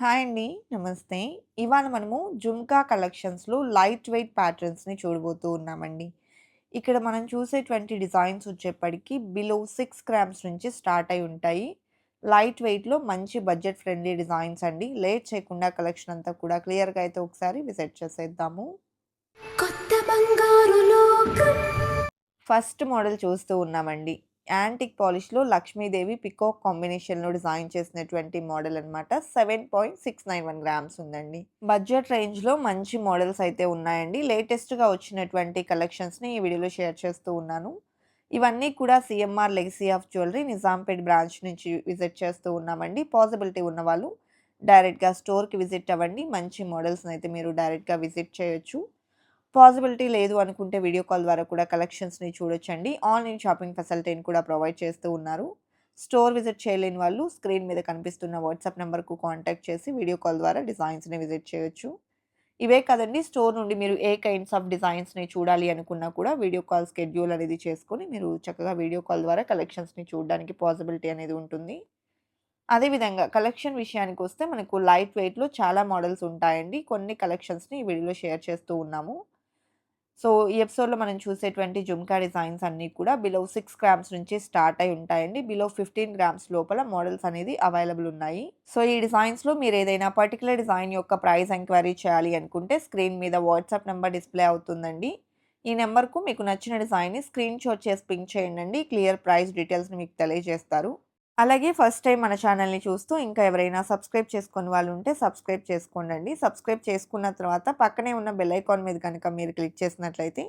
Hi అండి. నమస్తే. ఇవాళ మనము జుంకా కలెక్షన్స్‌లో లైట్ వెయిట్ ప్యాటర్న్స్‌ని చూడబోతూ ఉన్నామండి. ఇక్కడ మనం చూసేటువంటి డిజైన్స్ వచ్చేప్పటికి బిలో 6 గ్రామ్స్ నుంచి స్టార్ట్ అయి ఉంటాయి. లైట్ వెయిట్‌లో మంచి బడ్జెట్ ఫ్రెండ్లీ డిజైన్స్ అండి. లేట్ చేయకుండా కలెక్షన్ అంతా కూడా క్లియర్‌గా అయితే ఒకసారి విజిట్ చేసేద్దాము. కొత్త బంగారు లోకం ఫస్ట్ మోడల్ చూస్తూ ఉన్నామండి. యాంటిక్ పాలిష్‌లో లక్ష్మీదేవి పికాక్ కాంబినేషన్‌లో డిజైన్ చేసినటువంటి మోడల్ అన్నమాట. 7.691 గ్రామ్స్ ఉందండి. బడ్జెట్ రేంజ్‌లో మంచి మోడల్స్ అయితే ఉన్నాయండి. లేటెస్ట్‌గా వచ్చినటువంటి కలెక్షన్స్‌ని ఈ వీడియోలో షేర్ చేస్తూ ఉన్నాను. ఇవన్నీ కూడా CMR legacy of jewellery Nizampet branch నుంచి విజిట్ చేస్తూ ఉన్నామండి. పాసిబిలిటీ ఉన్నవాళ్ళు డైరెక్ట్‌గా స్టోర్‌కి విజిట్ అవ్వండి. మంచి మోడల్స్‌ని అయితే మీరు డైరెక్ట్‌గా విజిట్ చేయొచ్చు. పాసిబిలిటీ లేదు అనుకుంటే వీడియో కాల్ ద్వారా కూడా కలెక్షన్స్‌ని చూడొచ్చండి. ఆన్‌లైన్ షాపింగ్ ఫెసిలిటీని కూడా ప్రొవైడ్ చేస్తూ ఉన్నారు. స్టోర్ విజిట్ చేయలేని వాళ్ళు స్క్రీన్ మీద కనిపిస్తున్న వాట్సాప్ నెంబర్కు కాంటాక్ట్ చేసి వీడియో కాల్ ద్వారా డిజైన్స్‌ని విజిట్ చేయొచ్చు. ఇవే కాదండి స్టోర్ నుండి మీరు ఏ కైండ్స్ ఆఫ్ డిజైన్స్‌ని చూడాలి అనుకున్నా కూడా వీడియో కాల్ షెడ్యూల్ అనేది చేసుకొని మీరు చక్కగా వీడియో కాల్ ద్వారా కలెక్షన్స్‌ని చూడడానికి పాసిబిలిటీ అనేది ఉంటుంది. అదేవిధంగా కలెక్షన్ విషయానికి వస్తే మనకు లైట్ వెయిట్‌లో చాలా మోడల్స్ ఉంటాయండి. కొన్ని కలెక్షన్స్‌ని ఈ వీడియోలో షేర్ చేస్తూ ఉన్నాము. సో, ఈ ఎపిసోడ్‌లో మనం చూసేటువంటి జుమ్కా డిజైన్స్ అన్నీ కూడా బిలో సిక్స్ గ్రామ్స్ నుంచి స్టార్ట్ అయి ఉంటాయండి. బిలో 15 గ్రామ్స్ లోపల మోడల్స్ అనేది అవైలబుల్ ఉన్నాయి. సో, ఈ డిజైన్స్‌లో మీరు ఏదైనా పర్టికులర్ డిజైన్ యొక్క ప్రైస్ ఎంక్వైరీ చేయాలి అనుకుంటే స్క్రీన్ మీద వాట్సాప్ నెంబర్ డిస్‌ప్లే అవుతుందండి. ఈ నెంబర్కు మీకు నచ్చిన డిజైన్‌ని స్క్రీన్ షాట్ చేసి పింక్ చేయండి క్లియర్ ప్రైస్ డీటెయిల్స్‌ని మీకు తెలియజేస్తారు. అలాగే ఫస్ట్ టైం మన ఛానల్‌ని చూస్తూ ఇంకా ఎవరైనా సబ్స్క్రైబ్ చేసుకుని వాళ్ళు ఉంటే సబ్స్క్రైబ్ చేసుకోండండి. సబ్స్క్రైబ్ చేసుకున్న తర్వాత పక్కనే ఉన్న బెల్ ఐకాన్ మీద కనుక మీరు క్లిక్ చేసినట్లయితే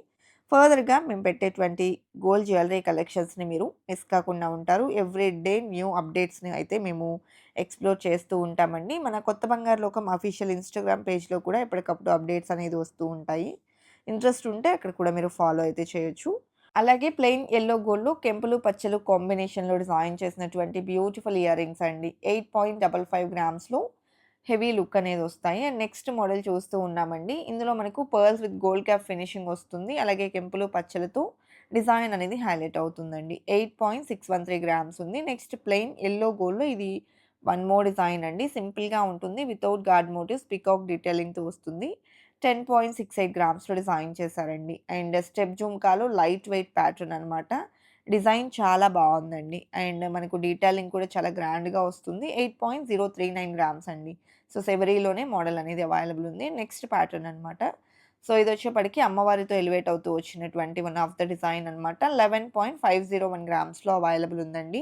ఫర్దర్‌గా మేము పెట్టేటువంటి గోల్డ్ జ్యువెలరీ కలెక్షన్స్‌ని మీరు మిస్ కాకుండా ఉంటారు. ఎవ్రీ డే న్యూ అప్డేట్స్‌ని అయితే మేము ఎక్స్‌ప్లోర్ చేస్తూ ఉంటామండి. మన కొత్త బంగారు లోకం అఫీషియల్ ఇన్‌స్టాగ్రామ్ పేజ్‌లో కూడా ఎప్పటికప్పుడు అప్డేట్స్ అనేది వస్తూ ఉంటాయి. ఇంట్రెస్ట్ ఉంటే అక్కడ కూడా మీరు ఫాలో అయితే చేయొచ్చు. అలాగే ప్లెయిన్ ఎల్లో గోల్డ్‌లో కెంపులు, పచ్చలు కాంబినేషన్‌లో డిజైన్ చేసినటువంటి బ్యూటిఫుల్ ఇయర్ రింగ్స్ అండి. 8.55 గ్రామ్స్‌లో హెవీ లుక్ అనేది వస్తాయి. అండ్ నెక్స్ట్ మోడల్ చూస్తూ ఉన్నామండి. ఇందులో మనకు pearls with gold cap finishing వస్తుంది. అలాగే కెంపులు, పచ్చలతో డిజైన్ అనేది హైలైట్ అవుతుందండి. 8.613 గ్రామ్స్ ఉంది. నెక్స్ట్ ప్లెయిన్ ఎల్లో గోల్డ్‌లో ఇది వన్ మోర్ డిజైన్ అండి. సింపుల్‌గా ఉంటుంది. వితౌట్ గార్డ్ మోటివ్స్ పికాక్ డీటెయిలింగ్‌తో వస్తుంది. 10.68 గ్రామ్స్‌లో డిజైన్ చేశారండి. అండ్ స్టెప్ జుమ్కాలో లైట్ వెయిట్ ప్యాటర్న్ అనమాట. డిజైన్ చాలా బాగుందండి అండ్ మనకు డీటెయిలింగ్ కూడా చాలా గ్రాండ్‌గా వస్తుంది. 8.039 గ్రామ్స్ అండి. సో, సెవరీలోనే మోడల్ అనేది అవైలబుల్ ఉంది. నెక్స్ట్ ప్యాటర్న్ అనమాట. సో, ఇది వచ్చేప్పటికి అమ్మవారితో ఎలివేట్ అవుతూ వచ్చినటువంటి వన్ ఆఫ్ ద డిజైన్ అనమాట. 11.501 గ్రామ్స్‌లో అవైలబుల్ ఉందండి.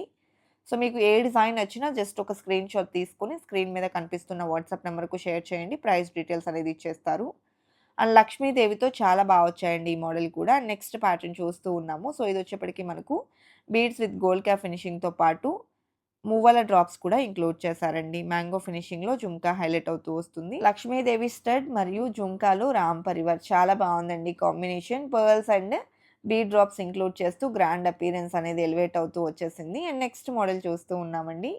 సో, మీకు ఏ డిజైన్ వచ్చినా జస్ట్ ఒక స్క్రీన్ షాట్ తీసుకొని స్క్రీన్ మీద కనిపిస్తున్న వాట్సాప్ నెంబర్కు షేర్ చేయండి. ప్రైస్ డీటెయిల్స్ అనేది ఇచ్చేస్తారు. అండ్ లక్ష్మీదేవితో చాలా బాగా వచ్చాయండి ఈ మోడల్ కూడా. నెక్స్ట్ ప్యాటర్న్ చూస్తూ ఉన్నాము. సో, ఇది వచ్చేప్పటికి మనకు బీడ్స్ విత్ గోల్డ్ క్యాప్ ఫినిషింగ్‌తో పాటు మువ్వల డ్రాప్స్ కూడా ఇంక్లూడ్ చేశారండి. మ్యాంగో ఫినిషింగ్‌లో జుంకా హైలైట్ అవుతూ వస్తుంది. లక్ష్మీదేవి స్టడ్ మరియు జుంకాలో రామ్ పరివార్ చాలా బాగుందండి combination. Pearls and bee drops include చేస్తూ గ్రాండ్ అపీరెన్స్ అనేది ఎలివేట్ అవుతూ వచ్చేసింది. అండ్ నెక్స్ట్ మోడల్ చూస్తూ ఉన్నామండి.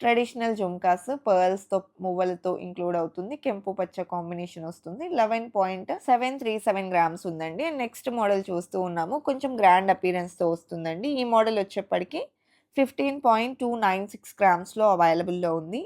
ట్రెడిషనల్ జుమ్కాస్ పర్ల్స్‌తో మువ్వలతో ఇంక్లూడ్ అవుతుంది. కెంపు పచ్చ కాంబినేషన్ వస్తుంది. 11.737 గ్రామ్స్ ఉందండి. అండ్ నెక్స్ట్ మోడల్ చూస్తూ ఉన్నాము. కొంచెం గ్రాండ్ అపీరెన్స్తో వస్తుందండి. ఈ మోడల్ వచ్చేప్పటికి 15.296 గ్రామ్స్‌లో అవైలబుల్‌లో ఉంది.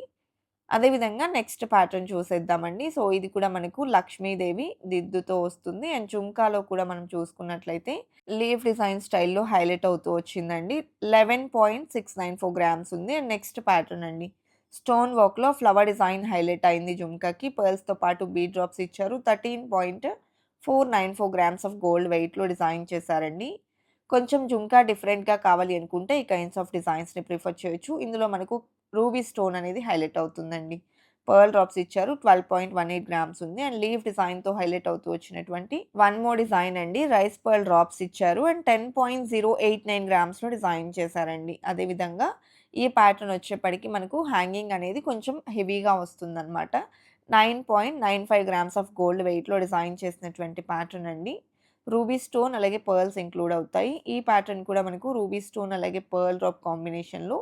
అదేవిధంగా నెక్స్ట్ ప్యాటర్న్ చూసేద్దామండి. సో, ఇది కూడా మనకు లక్ష్మీదేవి దిద్దుతో వస్తుంది. అండ్ జుంకాలో కూడా మనం చూసుకున్నట్లయితే లీఫ్ డిజైన్ స్టైల్‌లో హైలైట్ అవుతూ వచ్చిందండి. 11.694 గ్రామ్స్ ఉంది. అండ్ నెక్స్ట్ ప్యాటర్న్ అండి. స్టోన్ వర్క్‌లో ఫ్లవర్ డిజైన్ హైలైట్ అయింది జుంకాకి. పర్ల్స్‌తో పాటు బీ డ్రాప్స్ ఇచ్చారు. 13.494 గ్రామ్స్ ఆఫ్ గోల్డ్ వెయిట్‌లో డిజైన్ చేశారండి. కొంచెం జుంకా డిఫరెంట్‌గా కావాలి అనుకుంటే ఈ కైండ్స్ ఆఫ్ డిజైన్స్‌ని ప్రిఫర్ చేయొచ్చు. ఇందులో మనకు రూబీ స్టోన్ అనేది హైలైట్ అవుతుందండి. పర్ల్ డ్రాప్స్ ఇచ్చారు. 12.18 గ్రామ్స్ ఉంది. అండ్ లీవ్ డిజైన్‌తో హైలైట్ అవుతూ వచ్చినటువంటి వన్ మోర్ డిజైన్ అండి. రైస్ పర్ల్ డ్రాప్స్ ఇచ్చారు. అండ్ 10.089 గ్రామ్స్‌లో డిజైన్ చేశారండి. అదేవిధంగా ఈ ప్యాటర్న్ వచ్చేప్పటికి మనకు హ్యాంగింగ్ అనేది కొంచెం హెవీగా వస్తుందన్నమాట nine point nine five grams of gold వెయిట్‌లో డిజైన్ చేసినటువంటి ప్యాటర్న్ అండి. రూబీ స్టోన్ అలాగే పర్ల్స్ ఇంక్లూడ్ అవుతాయి. ఈ ప్యాటర్న్ కూడా మనకు రూబీ స్టోన్ అలాగే పర్ల్ డ్రాప్ కాంబినేషన్‌లో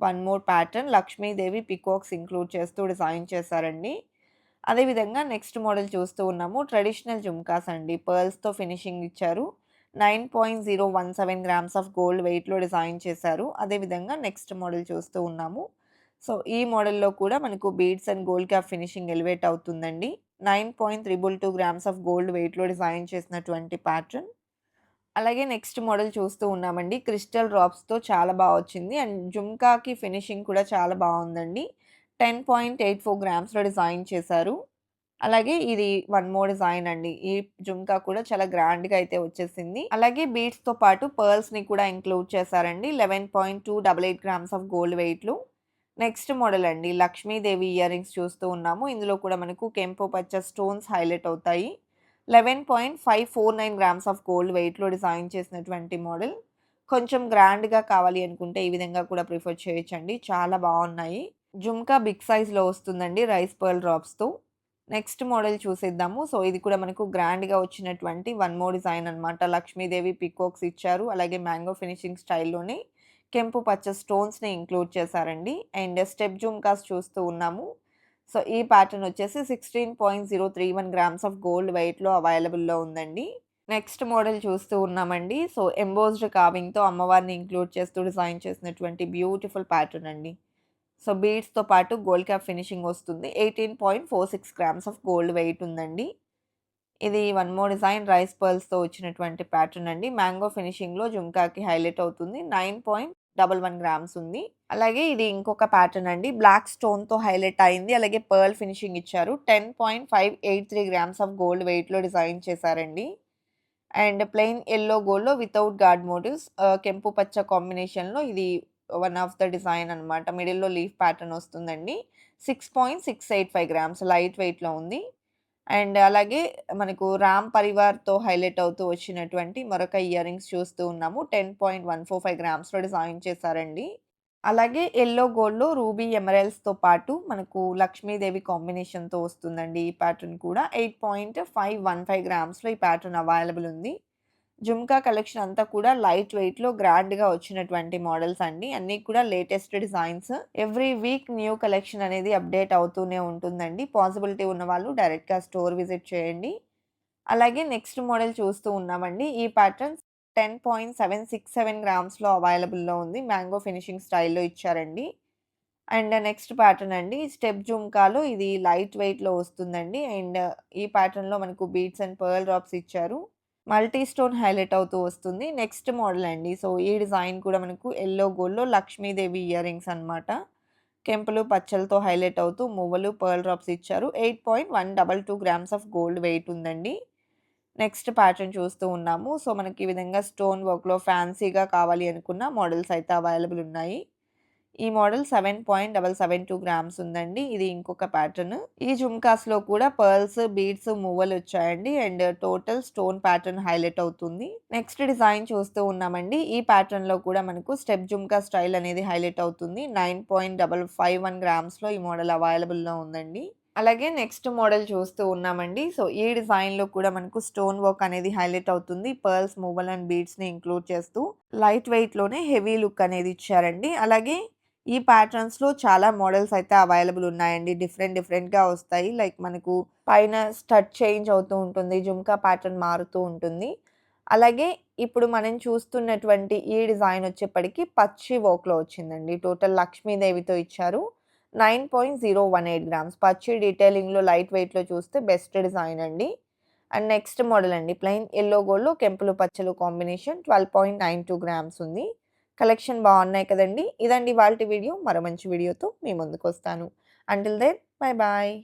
one more pattern Lakshmidevi peacocks include చేస్తూ డిజైన్ చేశారండి. అదేవిధంగా నెక్స్ట్ మోడల్ చూస్తూ ఉన్నాము. ట్రెడిషనల్ జుమ్కాస్ అండి. పర్ల్స్‌తో ఫినిషింగ్ ఇచ్చారు. 9.017 గ్రామ్స్ ఆఫ్ గోల్డ్ వెయిట్‌లో డిజైన్ చేశారు. అదేవిధంగా నెక్స్ట్ మోడల్ చూస్తూ ఉన్నాము. సో, ఈ మోడల్‌లో కూడా మనకు beads and gold cap finishing elevate అవుతుందండి. 9.322 గ్రామ్స్ ఆఫ్ గోల్డ్ వెయిట్‌లో డిజైన్ చేసినటువంటి ప్యాటర్న్. అలాగే నెక్స్ట్ మోడల్ చూస్తూ ఉన్నామండి. క్రిస్టల్ డ్రాప్స్‌తో చాలా బాగా వచ్చింది. అండ్ జుమ్కాకి ఫినిషింగ్ కూడా చాలా బాగుందండి టెన్ పాయింట్ ఎయిట్ ఫోర్ గ్రామ్స్‌లో డిజైన్ చేశారు. అలాగే ఇది వన్ మోర్ డిజైన్ అండి. ఈ జుమ్కా కూడా చాలా గ్రాండ్‌గా అయితే వచ్చేసింది. అలాగే బీడ్స్‌తో పాటు పర్ల్స్‌ని కూడా ఇంక్లూడ్ చేశారండి. 11.288 గ్రామ్స్ ఆఫ్ గోల్డ్ వెయిట్లు నెక్స్ట్ మోడల్ అండి. లక్ష్మీదేవి ఇయర్ రింగ్స్ చూస్తూ ఉన్నాము. ఇందులో కూడా మనకు కెంపో పచ్చ స్టోన్స్ హైలైట్ అవుతాయి. 11.549 గ్రామ్స్ ఆఫ్ గోల్డ్ వెయిట్‌లో డిజైన్ చేసినటువంటి మోడల్. కొంచెం గ్రాండ్‌గా కావాలి అనుకుంటే ఈ విధంగా కూడా ప్రిఫర్ చేయొచ్చండి. చాలా బాగున్నాయి జుమ్కా బిగ్ సైజ్‌లో వస్తుందండి రైస్ పర్ల్ డ్రాప్స్‌తో. నెక్స్ట్ మోడల్ చూసేద్దాము. సో, ఇది కూడా మనకు గ్రాండ్‌గా వచ్చినటువంటి వన్ మోర్ డిజైన్ అనమాట. లక్ష్మీదేవి పీకాక్స్ ఇచ్చారు. అలాగే మ్యాంగో ఫినిషింగ్ స్టైల్‌లోనే కెంపు పచ్చ స్టోన్స్‌ని ఇంక్లూడ్ చేశారండి. అండ్ స్టెప్ జుంకాస్ చూస్తూ ఉన్నాము. సో, ఈ ప్యాటర్న్ వచ్చేసి 16.031 గ్రామ్స్ ఆఫ్ గోల్డ్ వెయిట్‌లో అవైలబుల్‌లో ఉందండి. నెక్స్ట్ మోడల్ చూస్తూ ఉన్నామండి. సో, ఎంబోస్డ్ కావింగ్తో అమ్మవారిని ఇంక్లూడ్ చేస్తూ డిజైన్ చేసినటువంటి బ్యూటిఫుల్ ప్యాటర్న్ అండి. సో, బీడ్స్‌తో పాటు గోల్డ్ క్యాప్ ఫినిషింగ్ వస్తుంది. 18.46 గ్రామ్స్ ఆఫ్ గోల్డ్ వెయిట్ ఉందండి. ఇది వన్ మోర్ డిజైన్ రైస్ పర్ల్స్‌తో వచ్చినటువంటి ప్యాటర్న్ అండి. మ్యాంగో ఫినిషింగ్‌లో జుంకాకి హైలైట్ అవుతుంది. నైన్ పాయింట్ 9.11 గ్రామ్స్ ఉంది. అలాగే ఇది ఇంకొక ప్యాటర్న్ అండి. బ్లాక్ స్టోన్‌తో హైలైట్ అయింది. అలాగే పర్ల్ ఫినిషింగ్ ఇచ్చారు. 10.583 గ్రామ్స్ ఆఫ్ గోల్డ్ వెయిట్‌లో డిజైన్ చేశారండి. అండ్ ప్లెయిన్ ఎల్లో గోల్డ్‌లో వితౌట్ గార్డ్ మోటివ్స్ కెంపు పచ్చ కాంబినేషన్‌లో ఇది వన్ ఆఫ్ ద డిజైన్ అనమాట. మిడిల్‌లో లీఫ్ ప్యాటర్న్ వస్తుందండి. 6.685 గ్రామ్స్ లైట్ వెయిట్‌లో ఉంది. అండ్ అలాగే మనకు రామ్ పరివార్‌తో హైలైట్ అవుతూ వచ్చినటువంటి మరొక ఇయర్ రింగ్స్ చూస్తూ ఉన్నాము. 10.145 గ్రామ్స్‌లో డిజైన్ చేశారండి. అలాగే ఎల్లో గోల్డ్‌లో రూబీ ఎమరల్స్తో పాటు మనకు లక్ష్మీదేవి కాంబినేషన్‌తో వస్తుందండి ఈ ప్యాటర్న్ కూడా. 8.515 గ్రామ్స్‌లో ఈ ప్యాటర్న్ అవైలబుల్ ఉంది. జుంకా కలెక్షన్ అంతా కూడా లైట్ వెయిట్‌లో గ్రాండ్‌గా వచ్చినటువంటి మోడల్స్ అండి. అన్నీ కూడా latest designs. Every week new collection అనేది అప్డేట్ అవుతూనే ఉంటుందండి. పాసిబిలిటీ ఉన్నవాళ్ళు డైరెక్ట్‌గా స్టోర్ విజిట్ చేయండి. అలాగే నెక్స్ట్ మోడల్ చూస్తూ ఉన్నామండి. ఈ ప్యాటర్న్ 10.767 గ్రామ్స్‌లో అవైలబుల్‌లో ఉంది. మ్యాంగో ఫినిషింగ్ స్టైల్‌లో ఇచ్చారండి. అండ్ నెక్స్ట్ ప్యాటర్న్ అండి. స్టెప్ జుంకాలో ఇది లైట్ వెయిట్‌లో వస్తుందండి. అండ్ ఈ ప్యాటర్న్‌లో మనకు బీట్స్ అండ్ పర్ల్ డ్రాప్స్ ఇచ్చారు. మల్టీ స్టోన్ హైలైట్ అవుతూ వస్తుంది. నెక్స్ట్ మోడల్ అండి. సో, ఈ డిజైన్ కూడా మనకు ఎల్లో గోల్డ్‌లో లక్ష్మీదేవి ఇయర్ రింగ్స్ అనమాట. కెంపులు, పచ్చలతో హైలైట్ అవుతూ మువ్వలు, పర్ల్ డ్రాప్స్ ఇచ్చారు. 8.122 గ్రామ్స్ ఆఫ్ గోల్డ్ వెయిట్ ఉందండి. నెక్స్ట్ ప్యాటర్న్ చూస్తూ ఉన్నాము. సో, మనకి ఈ విధంగా స్టోన్ వర్క్‌లో ఫ్యాన్సీగా కావాలి అనుకున్న మోడల్స్ అయితే అవైలబుల్ ఉన్నాయి. ఈ మోడల్ 7.772 గ్రామ్స్ ఉందండి. ఇది ఇంకొక ప్యాటర్న్. ఈ జుమ్కాస్లో కూడా పర్ల్స్, బీడ్స్, మువ్వలు వచ్చాయండి. And total stone pattern highlight అవుతుంది. నెక్స్ట్ డిజైన్ చూస్తూ ఉన్నామండి. ఈ ప్యాటర్న్‌లో కూడా మనకు స్టెప్ జుమ్కా స్టైల్ అనేది హైలైట్ అవుతుంది. 9.551 గ్రామ్స్‌లో ఈ మోడల్ అవైలబుల్‌లో ఉందండి. అలాగే నెక్స్ట్ మోడల్ చూస్తూ ఉన్నామండి. సో, ఈ డిజైన్‌లో కూడా మనకు స్టోన్ వర్క్ అనేది హైలైట్ అవుతుంది. పర్ల్స్, మూవల్ అండ్ బీడ్స్‌ని ఇంక్లూడ్ చేస్తూ లైట్ వెయిట్‌లోనే హెవీ లుక్ అనేది ఇచ్చారండి. అలాగే ఈ ప్యాటర్న్స్‌లో చాలా మోడల్స్ అయితే అవైలబుల్ ఉన్నాయండి. డిఫరెంట్ డిఫరెంట్‌గా వస్తాయి. లైక్ మనకు పైన స్టడ్ చేంజ్ అవుతూ ఉంటుంది. జుమ్కా ప్యాటర్న్ మారుతూ ఉంటుంది. అలాగే ఇప్పుడు మనం చూస్తున్నటువంటి ఈ డిజైన్ వచ్చేప్పటికి పచ్చి వర్క్‌లో వచ్చిందండి. టోటల్ లక్ష్మీదేవితో ఇచ్చారు. 9.018 గ్రామ్స్ పచ్చి డీటెయిలింగ్‌లో లైట్ వెయిట్‌లో చూస్తే బెస్ట్ డిజైన్ అండి. అండ్ నెక్స్ట్ మోడల్ అండి. ప్లెయిన్ ఎల్లో గోల్డ్‌లో కెంపులు, పచ్చలు కాంబినేషన్ 12.92 గ్రామ్స్ ఉంది. కలెక్షన్ బాగున్నాయి కదండి ఇదండి వాళ్ళ వీడియో. మరో మంచి వీడియోతో మీ ముందుకొస్తాను. Until then bye bye.